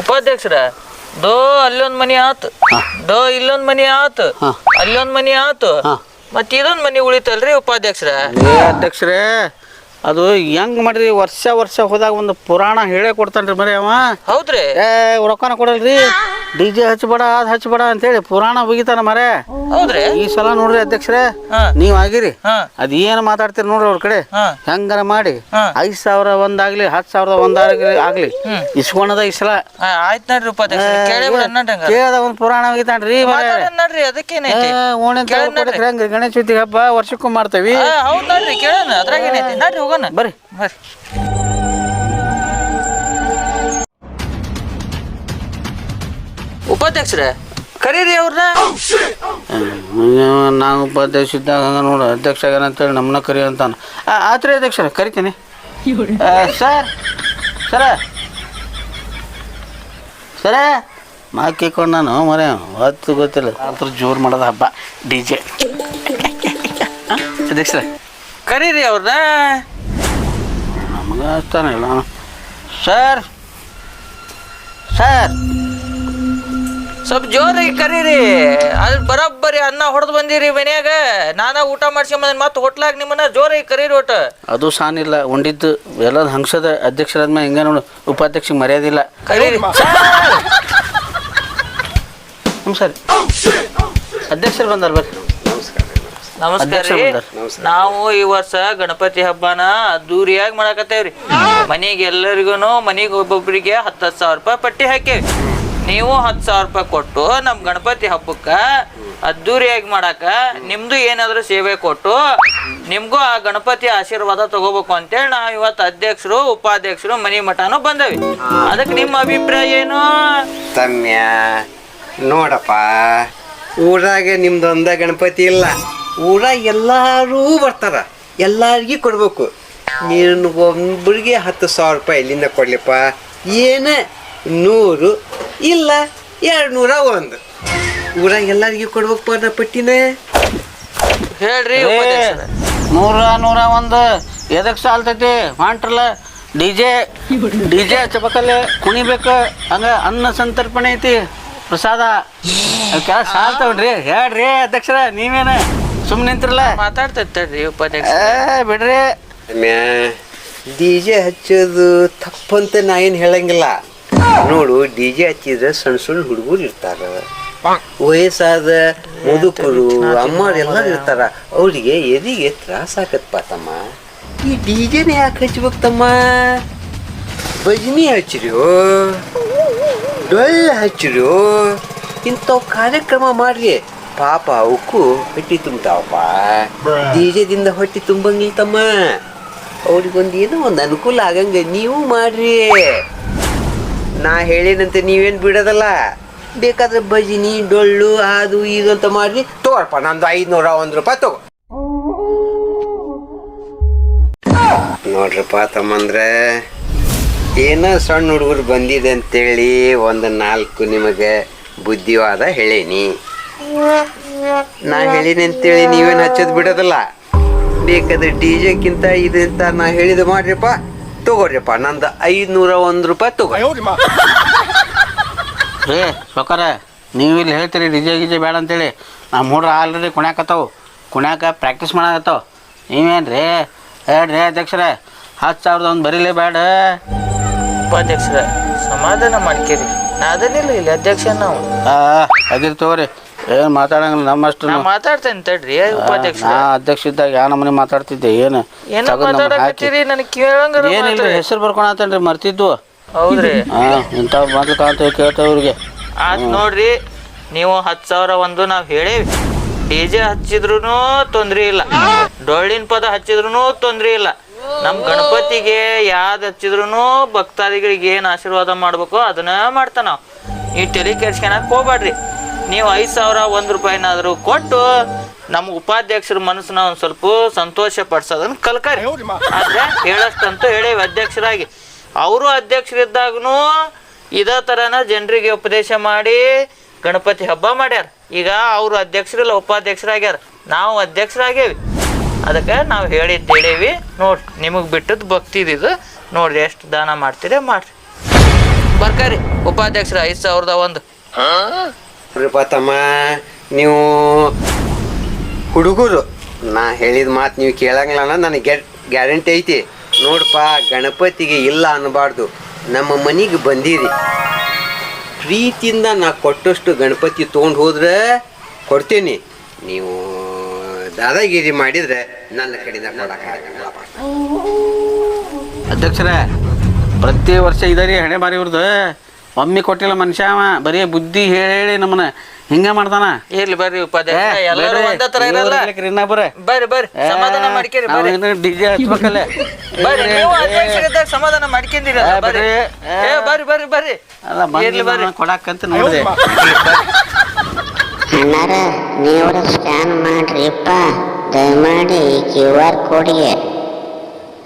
ಉಪಾಧ್ಯಕ್ಷರ? ದೋ ಅಲ್ಲೊಂದ್ ಮನಿ ಆತು. ದೋ ಇಲ್ಲೊಂದ್ ಮನಿ ಆತು. ಅಲ್ಲೊಂದ್ ಮನಿ ಆತು. ಮತ್ತೆ ಮತ್ ಇದೊಂದ್ ಮನಿ ಉಳಿತಲ್ರಿ ಉಪಾಧ್ಯಕ್ಷರ? ಏ ಅಧ್ಯಕ್ಷರೇ ಅದು ಹೆಂಗ್ ಮಾಡಿದ್ರಿ? ವರ್ಷ ವರ್ಷ ಹೋದಾಗ ಒಂದು ಪುರಾಣ ಹೇಳೇ ಕೊಡ್ತಾನ್ರಿ ಮರಿ ಅವ. ಹೌದ್ರಿ? ಏ ರೊಕ್ಕನ ಕೊಡಲ್ರಿ? ಡಿ ಜೆ ಹಚ್ಬೇಡ ಅದ್ ಹಚ್ಬೇಡ ಅಂತೇಳಿ ಪುರಾಣ ಹೋಗಿತಾನ ಮರೆ ಹೌದ್ರಿ? ಈ ಸಲ ನೋಡ್ರಿ ಅಧ್ಯಕ್ಷರೇ. ನೀವ್ ಆಗಿರಿ. ಅದ್ ಏನ್ ಮಾತಾಡ್ತೀರಿ ನೋಡ್ರಿ ಅವ್ರ ಕಡೆ? ಹೆಂಗಾರ ಮಾಡಿ. ಐದ್ ಸಾವಿರ ಒಂದಾಗ್ಲಿ ಹತ್ ಸಾವಿರದ ಒಂದಾಗ್ಲಿ ಆಗ್ಲಿ ಇಸ್ಕೊಂಡದ ಈ ಸಲ. ಆಯ್ತು ನೋಡ್ರಿ ಕೇಳದ ಒಂದ್ ಪುರಾಣ ಹೋಗಿತಾನ್ರಿ ನೋಡ್ರಿ ಓಣೆ ಹೆಂಗ್ರಿ? ಗಣೇಶ ಚತುರ್ಥಿ ಹಬ್ಬ ವರ್ಷಕ್ಕೂ ಮಾಡ್ತೇವಿ. ಆ, ಹೌದ್ ನೋಡ್ರಿ ಕೇಳೋಣ. ಅದ್ರಾಗ ಏನೈತಿ ನೋಡ್ರಿ ಹೋಗೋಣ. ಬರ್ರಿ. ಬರ್ರಿ. ಉಪಾಧ್ಯಕ್ಷರ? ಕರೀರಿ ಅವ್ರನ್ನ? ನಾನು ಉಪಾಧ್ಯಕ್ಷ ಇದ್ದಾಗ ನೋಡ ನೋಡು, ಅಧ್ಯಕ್ಷ ಅಂತೇಳಿ ನಮ್ಮನ್ನ ಕರಿ ಅಂತಾನೆ. ಆತ್ರಿ ಅಧ್ಯಕ್ಷರ, ಕರಿತೀನಿ. ಸರ್, ಸರ. ಸರ ಮಾಕಿಕೊಂಡು ನಾನು, ಮರೆ, ಹೊತ್ತು ಗೊತ್ತಿಲ್ಲ. ಅದ್ರ ಜೋರು ಮಾಡೋದು ಹಬ್ಬ, ಡಿ ಜೆ. ಅಧ್ಯಕ್ಷರ. ಕರೀರಿ ಅವ್ರನ್ನ. ನಮಗೆ ಅಷ್ಟಾನಿಲ್ಲ ಸರ್ ಸರ್. ಸ್ವಲ್ಪ ಜೋರಾಗಿ ಕರೀರಿ. ಅಲ್ಲಿ ಬರೋಬ್ಬರಿ ಅನ್ನ ಹೊಡೆದು ಬಂದಿರಿ ಮನ್ಯಾಗ. ನಾನ ಊಟ ಮಾಡ್ಸ್ಕೊಂಬಂದ್ ಮತ್ತೆ ಹೋಟ್ಲಾಗ ನಿಮ್ಮನ್ನ ಜೋರಾಗಿ ಕರೀರಿ ಒಟ್ಟು. ಅದು ಸಾನಿಲ್ಲ ಉಂಡಿದ್ದು ಎಲ್ಲದ ಹಂಸದ ಅಧ್ಯಕ್ಷರಾದ್ಮೇಲೆ ಹಿಂಗೆ ನೋಡು ಉಪಾಧ್ಯಕ್ಷ ಮರ್ಯಾದಿಲ್ಲ ಕರೀರಿ. ಹ್ಞೂ ಸರ್. ಅಧ್ಯಕ್ಷರು ಬಂದಾರ ಬರ್ರಿ. ನಮಸ್ಕಾರ ರೀ. ನಾವು ಈ ವರ್ಷ ಗಣಪತಿ ಹಬ್ಬನ ಅದ್ದೂರಿಯಾಗಿ ಮಾಡಕತ್ತೇವ್ರಿ. ಮನೆಗೆ ಎಲ್ಲರಿಗೂ ಮನೆಗೆ ಒಬ್ಬೊಬ್ಬರಿಗೆ ಹತ್ತು ಹತ್ತು ಸಾವಿರ ರೂಪಾಯಿ ಪಟ್ಟಿ ಹಾಕೇವಿ ನೀವು ಹತ್ತು ಸಾವಿರ ರೂಪಾಯಿ ಕೊಟ್ಟು ನಮ್ಮ ಗಣಪತಿ ಹಬ್ಬಕ್ಕೆ ಅದ್ದೂರಿಯಾಗಿ ಮಾಡಾಕ ನಿಮ್ದು ಏನಾದರೂ ಸೇವೆ ಕೊಟ್ಟು ನಿಮ್ಗೂ ಆ ಗಣಪತಿ ಆಶೀರ್ವಾದ ತಗೋಬೇಕು ಅಂತೇಳಿ ನಾವು ಇವತ್ತು ಅಧ್ಯಕ್ಷರು, ಉಪಾಧ್ಯಕ್ಷರು, ಮನಿ ಮಠನೂ ಬಂದವಿ. ಅದಕ್ಕೆ ನಿಮ್ಮ ಅಭಿಪ್ರಾಯ ಏನು? ತಮ್ಯ ನೋಡಪ್ಪ, ಊರಾಗ ನಿಮ್ದೊಂದ ಗಣಪತಿ ಇಲ್ಲ. ಊರಾಗ ಎಲ್ಲರೂ ಬರ್ತಾರ. ಎಲ್ಲಾರ್ಗಿ ಕೊಡ್ಬೇಕು. ನೀನು ಒಬ್ಬರಿಗೆ ಹತ್ತು ಸಾವಿರ ರೂಪಾಯಿ ಎಲ್ಲಿಂದ ಕೊಡ್ಲಿಪ್ಪ. ಏನ ನೂರು ಇಲ್ಲ ಎರಡು ನೂರ ಒಂದು. ಊರಾಗ ಎಲ್ಲರಿಗೆ ಕೊಡ್ಬೇಕು ನಾ ಪಟ್ಟಿನ. ಹೇಳ್ರಿ ಉಪಾಧ್ಯಕ್ಷರೇ. ನೂರ ನೂರ ಒಂದು. ಎದಕ್ಕೆ ಸಾಲ್ತೈತಿ? ಹೊಂಟ್ರಲ್ಲ ಡಿ ಜೆ ಡಿ ಜೆ ಹಚ್ಬೇಕಲ್ಲ ಕುಣಿಬೇಕು. ಹಂಗ ಅನ್ನ ಸಂತರ್ಪಣೆ ಐತಿ ಪ್ರಸಾದ. ಕೆಲಸ ಸಾಲ್ತಾವ್ರಿ ಹೇಳ್ರಿ ಅಧ್ಯಕ್ಷರ ನೀವೇನ ಸುಮ್ಮನೆ ನಿಂತಿರಲ್ಲ? ಮಾತಾಡ್ತೈತೇಳ್ರಿ ಉಪಾಧ್ಯಕ್ಷ ಏ ಬಿಡ್ರಿ. ಮ್ಯಾ ಡಿ ಜೆ ಹಚ್ಚೋದು ತಪ್ಪಂತ ನಾ ಏನು ಹೇಳಂಗಿಲ್ಲ. ನೋಡು ಡಿ ಜೆ ಹಚ್ಚಿದ್ರೆ ಸಣ್ಣ ಸಣ್ಣ ಹುಡುಗರು ಇರ್ತಾರ. ವಯಸ್ಸಾದ ಮುದುಕರು ಅಮ್ಮರು ಎಲ್ಲರೂ ಇರ್ತಾರ. ಅವ್ರಿಗೆ ಎದಿಗೆ ತ್ರಾಸ ಆಕತ್ಪ ತಮ್ಮ. ಈ ಡಿ ಜೆನ ಯಾಕೆ ಹಚ್ಬೇಕು ತಮ್ಮ? ಭಜನಿ ಹಚ್ಚಿರೋ ಡೊಳ್ಳು ಹಚ್ಚಿರೋ ಇಂಥವು ಕಾರ್ಯಕ್ರಮ ಮಾಡ್ರಿ ಪಾಪ ಅವಕ್ಕು ಹೊಟ್ಟಿ ತುಂಬ್ತಾವಪ್ಪ. ಡಿ ಜೆದಿಂದ ಹೊಟ್ಟಿ ತುಂಬಂಗಿಲ್ಲ ತಮ್ಮ. ಅವ್ರಿಗೊಂದು ಏನೋ ಒಂದು ಅನುಕೂಲ ಆಗಂಗೆ ನೀವು ಮಾಡ್ರಿ. ನಾ ಹೇಳಿನಂತೆ ನೀವೇನ್ ಬಿಡೋದಲ್ಲ? ಬೇಕಾದ್ರೆ ಭಜಿನಿ ಡೊಳ್ಳು, ಅದು, ಇದು ಅಂತ ಮಾಡ್ರಿ. ತೋರಪ್ಪ ನಂದು ಐದ್ನೂರ ಒಂದು ರೂಪಾಯಿ ತಗೋ. ನೋಡ್ರಪ್ಪ ತಮ್ಮಂದ್ರೆ, ಏನೋ ಸಣ್ಣ ಹುಡುಗರು ಬಂದಿದೆ ಅಂತೇಳಿ ಒಂದು ನಾಲ್ಕು ನಿಮಗೆ ಬುದ್ಧಿವಾದ ಹೇಳೇನಿ. ನಾ ಹೇಳಿನಿ ಅಂತೇಳಿ ನೀವೇನು ಹಚ್ಚೋದು ಬಿಡೋದಲ್ಲ. ಬೇಕಾದ್ರೆ ಡಿ ಜೆಕ್ಕಿಂತ ಇದಂತ ನಾ ಹೇಳಿದ ಮಾಡ್ರಿಪ್ಪ. ತಗೋರಿಪ್ಪ ನಂದು ಐದುನೂರ ಒಂದು ರೂಪಾಯಿ ತಗೋ ರೇ ಸೊಕರ ನೀವು ಇಲ್ಲಿ ಹೇಳ್ತೀರಿ ಡಿಜೆ ಗಿಜೆ ಬೇಡ ಅಂತೇಳಿ. ನಮ್ಮ ಹುಡ್ರ ಆಲ್ರೆಡಿ ಕುಣ್ಯಾಕತ್ತಾವು. ಕುಣ್ಯಾಕ ಪ್ರಾಕ್ಟೀಸ್ ಮಾಡಕತ್ತಾವ. ನೀವೇನು ರೀ? ಹೇಳ್ರಿ ಅಧ್ಯಕ್ಷರ ಹತ್ತು ಸಾವಿರದ ಒಂದು ಬರೀಲೇ ಬೇಡ ಉಪಾಧ್ಯಕ್ಷರ ಸಮಾಧಾನ ಮಾಡ್ಕೇರಿ. ನಾ ಅದನ್ನಿಲ್ಲ ಇಲ್ಲಿ ಅಧ್ಯಕ್ಷ ನಾವು. ಆ ಅದಿರ್ ತಗೋರಿ. ಏನು ಮಾತಾಡಂಗಿಲ್ಲ ನಮ್ಮಷ್ಟು ನಾ ಮಾತಾಡ್ತೇನೆ ತಡ್ರಿ ಉಪಾಧ್ಯಕ್ಷ ನಾ ಅಧ್ಯಕ್ಷ ಇದ್ದಾಗ ಯಾವ ನಮ್ಮನೆ ಮಾತಾಡ್ತಿದ್ದೆ ಏನು ಏನೋ ಹಾಕಿ ಮಾತಾಡಕತ್ತೀರಿ? ನನಗೆ ಏನಿಲ್ಲ. ಹೆಸರು ಬರ್ಕೊಳತ್ತೇನ್ರಿ ಮರ್ತಿದ್ವು ಹೌದ್ರಿ. ಹಾಂ ಇಂಥ ಮಾತು ಕಾಣ್ತೇವೆ ಕೇಳ್ತೇವೆ ಇವ್ರಿಗೆ. ಆತ್ ನೋಡ್ರಿ ನೀವು ಹತ್ತು ಸಾವಿರ ಒಂದು ನಾವು ಹೇಳೇವಿ. ಡಿ ಜೆ ಹಚ್ಚಿದ್ರು ತೊಂದ್ರೆ ಇಲ್ಲ. ಡೊಳ್ಳಿನ ಪದ ಹಚ್ಚಿದ್ರು ತೊಂದ್ರೆ ಇಲ್ಲ. ನಮ್ಮ ಗಣಪತಿಗೆ ಯಾವ್ದು ಹಚ್ಚಿದ್ರು ಭಕ್ತಾದಿಗಳಿಗೆ ಏನು ಆಶೀರ್ವಾದ ಮಾಡ್ಬೇಕು ಅದನ್ನ ಮಾಡ್ತಾನ ನಾವು. ನೀವು ಟೆಲಿ ಕೆಡ್ಸ್ಕೊಳಕ್ ಹೋಗ್ಬೇಡ್ರಿ ನೀವು ಐದು ಸಾವಿರ ಒಂದು ರೂಪಾಯಿನಾದರೂ ಕೊಟ್ಟು ನಮ್ಮ ಉಪಾಧ್ಯಕ್ಷರ ಮನಸ್ಸನ್ನ ಒಂದು ಸ್ವಲ್ಪ ಸಂತೋಷ ಪಡಿಸೋದನ್ನ ಕಲ್ಕರಿ. ಆದ್ರೆ ಹೇಳಷ್ಟಂತೂ ಹೇಳೇವಿ ಅಧ್ಯಕ್ಷರಾಗಿ. ಅವರು ಅಧ್ಯಕ್ಷರಿದ್ದಾಗೂ ಇದೇ ಥರನ ಜನರಿಗೆ ಉಪದೇಶ ಮಾಡಿ ಗಣಪತಿ ಹಬ್ಬ ಮಾಡ್ಯಾರ. ಈಗ ಅವರು ಅಧ್ಯಕ್ಷರಿಲ್ಲ ಉಪಾಧ್ಯಕ್ಷರಾಗ್ಯಾರ. ನಾವು ಅಧ್ಯಕ್ಷರಾಗೇವಿ ಅದಕ್ಕೆ ನಾವು ಹೇಳಿದ್ದು ಹೇಳೇವಿ ನೋಡ್ರಿ ನಿಮಗೆ ಬಿಟ್ಟದ್ದು ಭಕ್ತಿ ಇದು ನೋಡ್ರಿ ಎಷ್ಟು ದಾನ ಮಾಡ್ತೀರಿ ಮಾಡ್ರಿ. ಬರ್ಕರಿ ಉಪಾಧ್ಯಕ್ಷರ ಐದು ಸಾವಿರದ ಒಂದು. ನೋಡ್ರಿಪ್ಪ ತಮ್ಮ ನೀವು ಹುಡುಗರು. ನಾ ಹೇಳಿದ ಮಾತು ನೀವು ಕೇಳಂಗಿಲ್ಲ ನನಗೆ ಗ್ಯಾ ಗ್ಯಾರಂಟಿ ಐತಿ. ನೋಡಪ್ಪ ಗಣಪತಿಗೆ ಇಲ್ಲ ಅನ್ನಬಾರ್ದು ನಮ್ಮ ಮನೆಗೆ ಬಂದಿರಿ. ಪ್ರೀತಿಯಿಂದ ನಾ ಕೊಟ್ಟಷ್ಟು ಗಣಪತಿ ತೊಗೊಂಡು ಹೋದ್ರೆ ಕೊಡ್ತೀನಿ. ನೀವು ದಾದಾಗಿರಿ ಮಾಡಿದ್ರೆ ನನ್ನ ಕಡೆಯಿಂದ ಕೊಡೋಕ್ಕಾಗಲ್ಲಪ್ಪ ಅಧ್ಯಕ್ಷರೇ, ಪ್ರತಿ ವರ್ಷ ಇದರಿ ಹಣೆ ಬಾರಿ ಇವ್ರದ್ದು ಒಮ್ಮೆ ಕೊಟ್ಟಿಲ್ಲ ಮನುಷ್ಯ ಅವ. ಬರೀ ಬುದ್ಧಿ ಹೇಳಿ ಹೇಳಿ ನಮ್ಮನ್ನ ಹಿಂಗ ಮಾಡ್ತಾನ. ಇರ್ಲಿ ಬರ್ರಿ ಉಪಾಧ್ಯಾಯ. ಎಲ್ಲರೂ ಒಂದೇ ತರ ಇರಲ್ಲ. ಇನ್ನೊಬ್ಬರೇ ಬರ್ರಿ. ಬರ್ರಿ ಸಮಾಧಾನ ಮಾಡ್ಕೇರಿ ಬರ್ರಿ. ಡಿಜೆ ಹಚ್ಬೇಕಲ್ಲೇ. ಬರ್ರಿ ನೀವು ಅಧ್ಯಕ್ಷರಿದ್ದಾಗ ಸಮಾಧಾನ ಮಾಡ್ಕೊಂಡಿರಲ್ಲ ಬರ್ರಿ. ಏ ಬರ್ರಿ ಬರ್ರಿ ಬರ್ರಿ. ಅಲ್ಲ ಇರ್ಲಿ ಬರ್ರಿ. ಕೊಡಕ್ಕಂತ ಕೊಡಾಕಂತ ನೋಡಿದೆ. ಅಣ್ಣಾರ ನೀವು ಸ್ಕ್ಯಾನ್ ಮಾಡ್ರಿಪ್ಪ. ದಯಮಾಡಿ ಕ್ಯೂ ಆರ್ ಕೋಡ್ಗೆ